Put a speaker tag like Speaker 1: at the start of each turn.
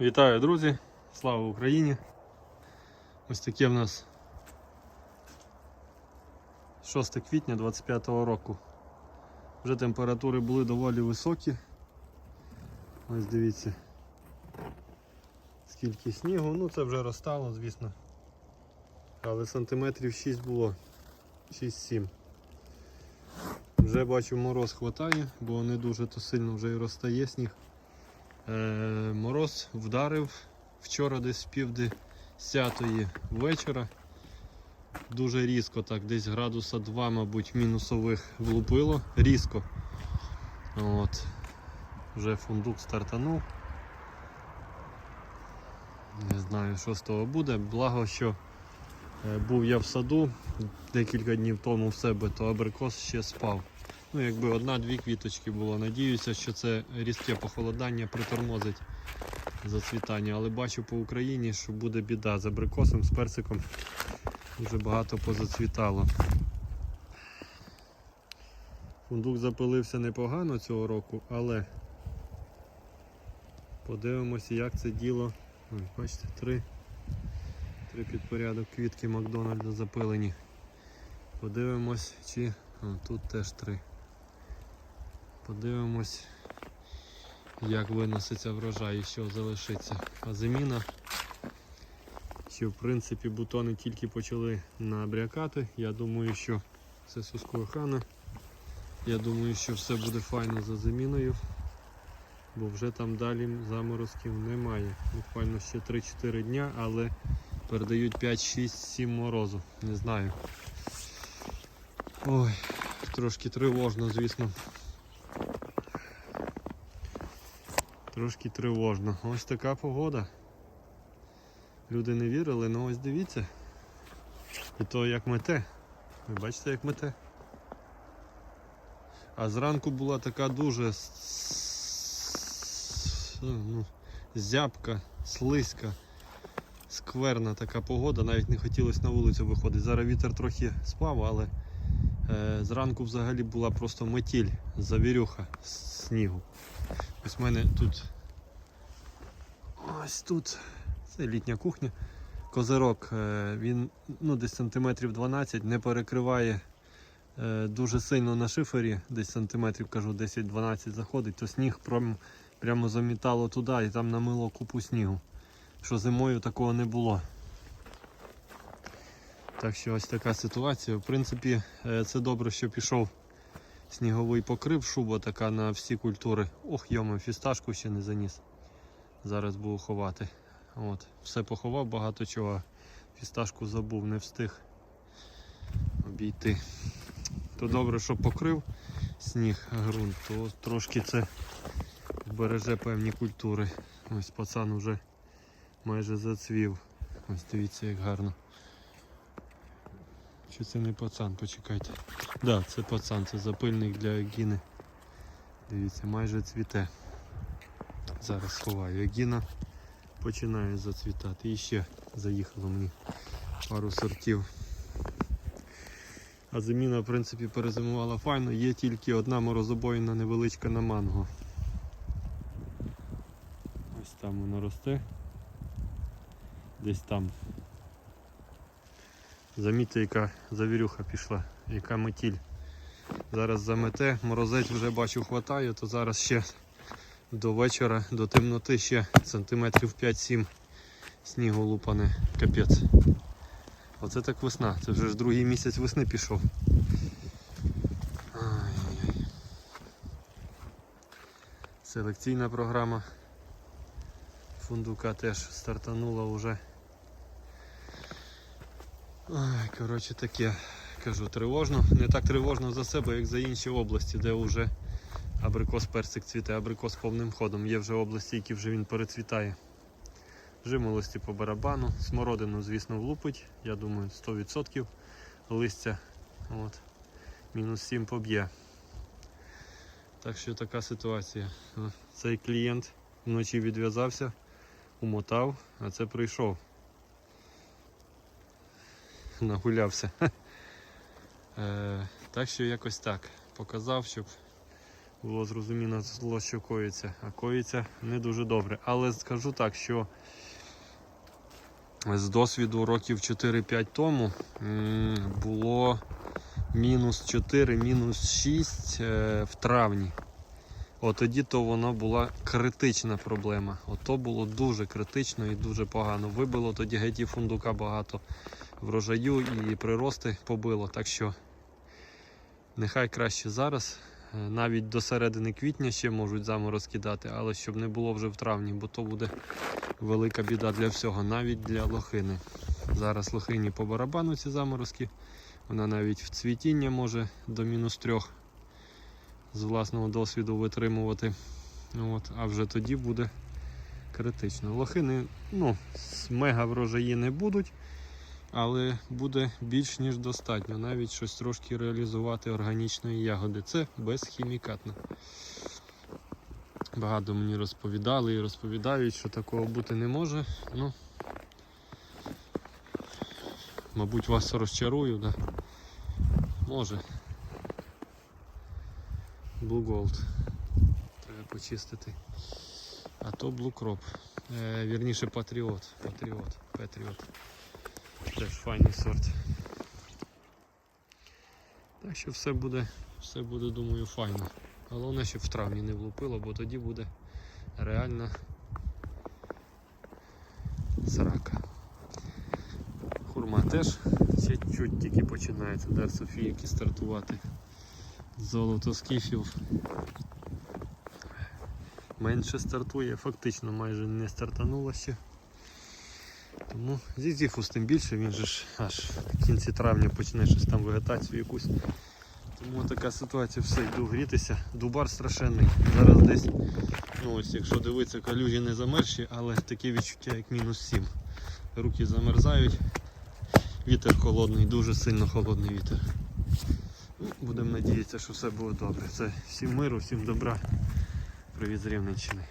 Speaker 1: Вітаю, друзі! Слава Україні! Ось таке в нас 6 квітня 25-го року. Вже температури були доволі високі. Ось дивіться. Скільки снігу, ну це вже розтало, звісно. Але сантиметрів 6 було. 6-7. Вже бачу мороз хватає, бо не дуже то сильно вже і розтає сніг. Е, мороз вдарив вчора десь пів десятої вечора. Дуже різко, так, десь градуса 2, мабуть, мінусових влупило. Різко. От. Вже фундук стартанув. Не знаю, що з того буде. Благо, що е, був я в саду декілька днів тому в себе, то абрикос ще спав. Ну, якби одна-дві квіточки було. Надіюся, що це різке похолодання притормозить зацвітання. Але бачу по Україні, що буде біда з абрикосом, з персиком. Дуже багато позацвітало. Фундук запилився непогано цього року, але подивимося, як це діло. Ось, бачите, три, три підпорядок квітки Макдональда запилені. Подивимось, чи О, тут теж три. Подивимось, як виноситься врожай і що залишиться. А заміна, що в принципі бутони тільки почали набрякати. Я думаю, що це сускохана. Я думаю, що все буде файно за заміною, бо вже там далі заморозків немає. Буквально ще 3-4 дня, але передають 5, 6, 7 морозу. Не знаю. Ой, трошки тривожно, звісно. Трошки тривожно. Ось така погода. Люди не вірили, але ось дивіться. І то як мете. Ви бачите, як мете. А зранку була така дуже с- ну, зябка, слизька, скверна така погода, навіть не хотілося на вулицю виходити. Зараз вітер трохи спав, але зранку взагалі була просто метіль, завірюха з снігу. Ось в мене тут ось тут це літня кухня. Козирок, е, він ну, десь сантиметрів 12, не перекриває е, дуже сильно на шифері, десь сантиметрів кажу 10-12 заходить, то сніг прям, прямо замітало туди і там намило купу снігу. Що зимою такого не було. Так що ось така ситуація. В принципі, е, це добре, що пішов сніговий покрив, шуба така на всі культури. Ох, йома, фісташку ще не заніс. Зараз буду ховати. От, Все поховав, багато чого. Фісташку забув, не встиг обійти. То добре, що покрив сніг ґрунт, то трошки це береже певні культури. Ось пацан уже майже зацвів. Ось дивіться, як гарно. Чи це не пацан, почекайте. Так, да, це пацан, це запильник для Егіни. Дивіться, майже цвіте. Зараз сховаю. Егіна починає зацвітати. І ще заїхало мені пару сортів. А заміна, в принципі, перезимувала файно, є тільки одна морозобоїна невеличка на манго. Ось там воно росте. Десь там. Замітьте, яка завірюха пішла, яка метіль. Зараз замете, морозець вже бачу хватає, то зараз ще до вечора, до темноти ще сантиметрів 5-7 снігу лупане, капець. Оце так весна, це вже ж другий місяць весни пішов. Селекційна програма фундука теж стартанула вже. Коротше таке, кажу, тривожно. Не так тривожно за себе, як за інші області, де вже абрикос персик цвіте, абрикос повним ходом. Є вже області, які вже він перецвітає. Жимолості по барабану, смородину, звісно, влупить, я думаю, 100% листя. От. Мінус 7 поб'є. Так що така ситуація. Цей клієнт вночі відв'язався, умотав, а це прийшов. Нагулявся. Е, так що якось так. Показав, щоб було зрозуміло, що коїться, а коїться не дуже добре. Але скажу так, що з досвіду років 4-5 тому було мінус 4, мінус 6 е, в травні. От тоді то воно була критична проблема. Ото було дуже критично і дуже погано. Вибило тоді геть і фундука багато врожаю і прирости побило. Так що нехай краще зараз. Е, Навіть до середини квітня ще можуть заморозки дати, але щоб не було вже в травні, бо то буде велика біда для всього, навіть для лохини. Зараз лохині по барабану ці заморозки. Вона навіть в цвітіння може до мінус трьох з власного досвіду витримувати. От, а вже тоді буде критично. Лохини ну, мега врожаї не будуть, але буде більш ніж достатньо. Навіть щось трошки реалізувати органічної ягоди. Це безхімікатно. Багато мені розповідали і розповідають, що такого бути не може. Ну, мабуть, вас розчарую, да? Може. Blue Gold. Треба почистити. А то Blue Crop. Е, вірніше Patriot. Patriot. Patriot. Теж файний сорт. Так що все буде, все буде, думаю, файно. Головне, щоб в травні не влупило, бо тоді буде реальна срака. Хурма теж ще чуть тільки починається дар Софійки стартувати. Золото скіфів менше стартує, фактично майже не стартануло ще. Тому зізіфус тим більше, він же ж аж в кінці травня почне щось там вегетацію якусь. Тому така ситуація, все, йду грітися. Дубар страшенний. Зараз десь, ну ось якщо дивитися, калюжі не замерзші, але таке відчуття як мінус 7. Руки замерзають. Вітер холодний, дуже сильно холодний вітер. Ну, Будемо надіятися, що все буде добре. Це всім миру, всім добра. Привіт з Рівненщини.